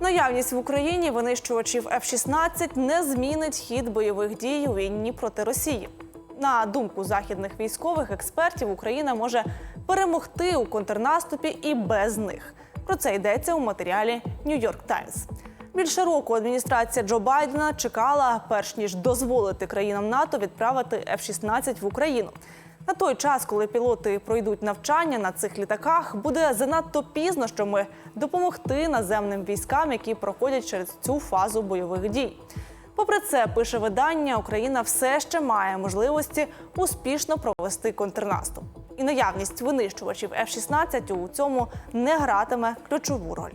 Наявність в Україні винищувачів F-16 не змінить хід бойових дій у війні проти Росії. На думку західних військових експертів, Україна може перемогти у контрнаступі і без них. Про це йдеться у матеріалі New York Times. Більше року адміністрація Джо Байдена чекала, перш ніж дозволити країнам НАТО відправити F-16 в Україну. На той час, коли пілоти пройдуть навчання на цих літаках, буде занадто пізно, щоб допомогти наземним військам, які проходять через цю фазу бойових дій. Попри це, пише видання, Україна все ще має можливості успішно провести контрнаступ. І наявність винищувачів F-16 у цьому не гратиме ключову роль.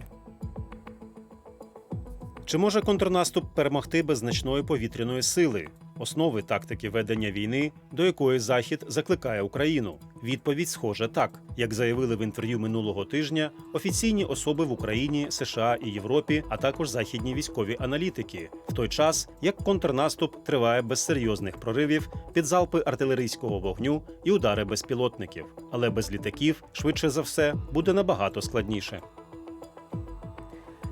Чи може контрнаступ перемогти без значної повітряної сили? Основи тактики ведення війни, до якої Захід закликає Україну. Відповідь схоже так, як заявили в інтерв'ю минулого тижня офіційні особи в Україні, США і Європі, а також західні військові аналітики, в той час як контрнаступ триває без серйозних проривів під залпи артилерійського вогню і удари безпілотників. Але без літаків, швидше за все, буде набагато складніше.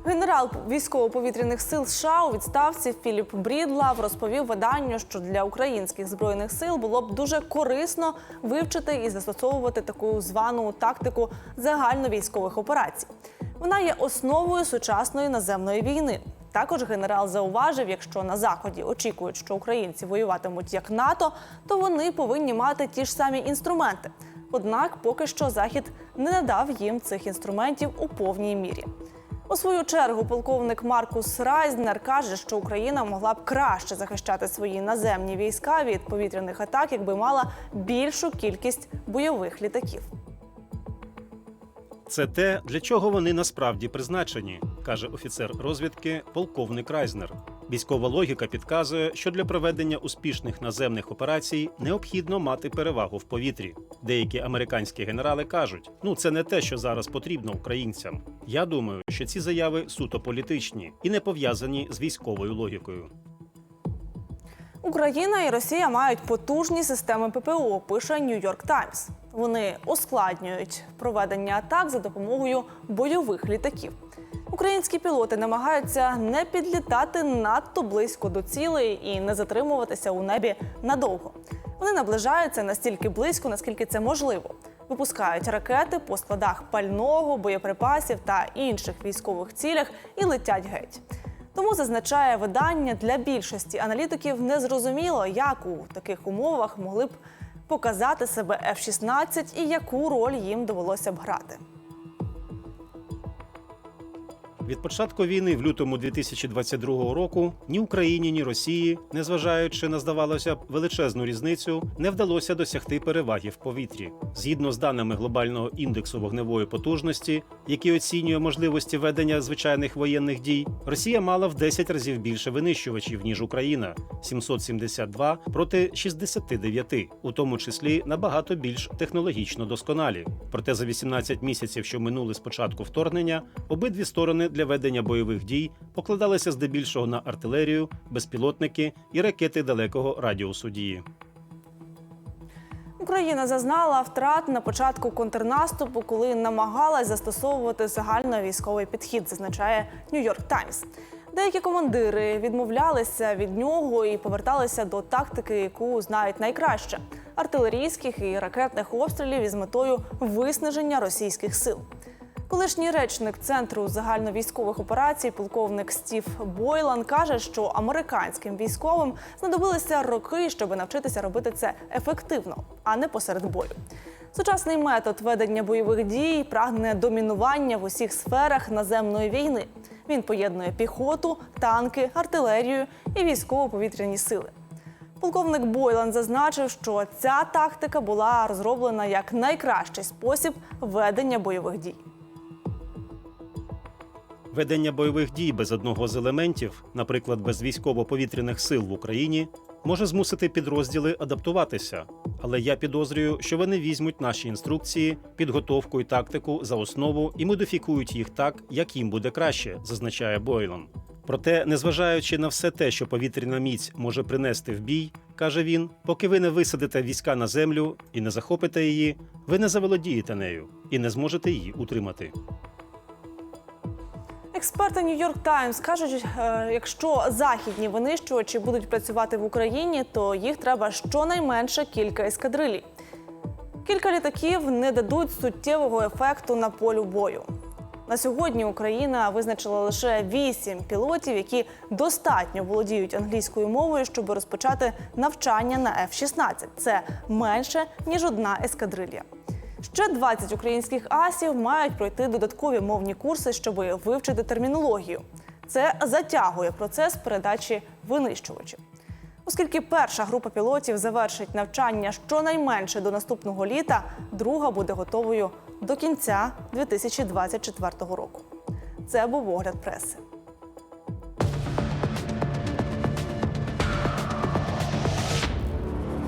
Генерал військово-повітряних сил США у відставці Філіп Брідлав розповів виданню, що для українських збройних сил було б дуже корисно вивчити і застосовувати таку звану тактику загальновійськових операцій. Вона є основою сучасної наземної війни. Також генерал зауважив, якщо на заході очікують, що українці воюватимуть як НАТО, то вони повинні мати ті ж самі інструменти. Однак поки що захід не надав їм цих інструментів у повній мірі. У свою чергу полковник Маркус Райзнер каже, що Україна могла б краще захищати свої наземні війська від повітряних атак, якби мала більшу кількість бойових літаків. Це те, для чого вони насправді призначені, каже офіцер розвідки полковник Райзнер. Військова логіка підказує, що для проведення успішних наземних операцій необхідно мати перевагу в повітрі. Деякі американські генерали кажуть: ну це не те, що зараз потрібно українцям. Я думаю, що ці заяви суто політичні і не пов'язані з військовою логікою. Україна і Росія мають потужні системи ППО, пише York Times. Вони ускладнюють проведення атак за допомогою бойових літаків. Українські пілоти намагаються не підлітати надто близько до цілей і не затримуватися у небі надовго. Вони наближаються настільки близько, наскільки це можливо. Випускають ракети по складах пального, боєприпасів та інших військових цілях і летять геть. Тому зазначає видання для більшості аналітиків незрозуміло, як у таких умовах могли б показати себе F-16 і яку роль їм довелося б грати. Від початку війни в лютому 2022 року ні Україні, ні Росії, незважаючи на здавалося б величезну різницю, не вдалося досягти переваги в повітрі. Згідно з даними глобального індексу вогневої потужності, який оцінює можливості ведення звичайних воєнних дій, Росія мала в 10 разів більше винищувачів ніж Україна 772 проти 69, у тому числі набагато більш технологічно досконалі. Проте за 18 місяців, що минули з початку вторгнення, обидві сторони для ведення бойових дій покладалися здебільшого на артилерію, безпілотники і ракети далекого радіусу дії. Україна зазнала втрат на початку контрнаступу, коли намагалась застосовувати загальновійськовий підхід, зазначає York Times. Деякі командири відмовлялися від нього і поверталися до тактики, яку знають найкраще артилерійських і ракетних обстрілів із метою виснаження російських сил. Колишній речник центру загальновійськових операцій, полковник Стів Бойлан, каже, що американським військовим знадобилися роки, щоб навчитися робити це ефективно, а не посеред бою. Сучасний метод ведення бойових дій прагне домінування в усіх сферах наземної війни. Він поєднує піхоту, танки, артилерію і військово-повітряні сили. Полковник Бойлан зазначив, що ця тактика була розроблена як найкращий спосіб ведення бойових дій. Ведення бойових дій без одного з елементів, наприклад, без військово-повітряних сил в Україні, може змусити підрозділи адаптуватися. Але я підозрюю, що вони візьмуть наші інструкції, підготовку і тактику за основу і модифікують їх так, як їм буде краще, зазначає Бойлан. Проте, незважаючи на все те, що повітряна міць може принести в бій, каже він, поки ви не висадите війська на землю і не захопите її, ви не заволодієте нею і не зможете її утримати. Експерти Нью-Йорк Таймс кажуть, е, якщо західні винищувачі будуть працювати в Україні, то їх треба щонайменше кілька ескадрилій. Кілька літаків не дадуть суттєвого ефекту на полю бою. На сьогодні Україна визначила лише вісім пілотів, які достатньо володіють англійською мовою, щоб розпочати навчання на F-16. Це менше ніж одна ескадрилья. Ще 20 українських асів мають пройти додаткові мовні курси, щоб вивчити термінологію. Це затягує процес передачі винищувачів. Оскільки перша група пілотів завершить навчання щонайменше до наступного літа, друга буде готовою до кінця 2024 року. Це був огляд преси.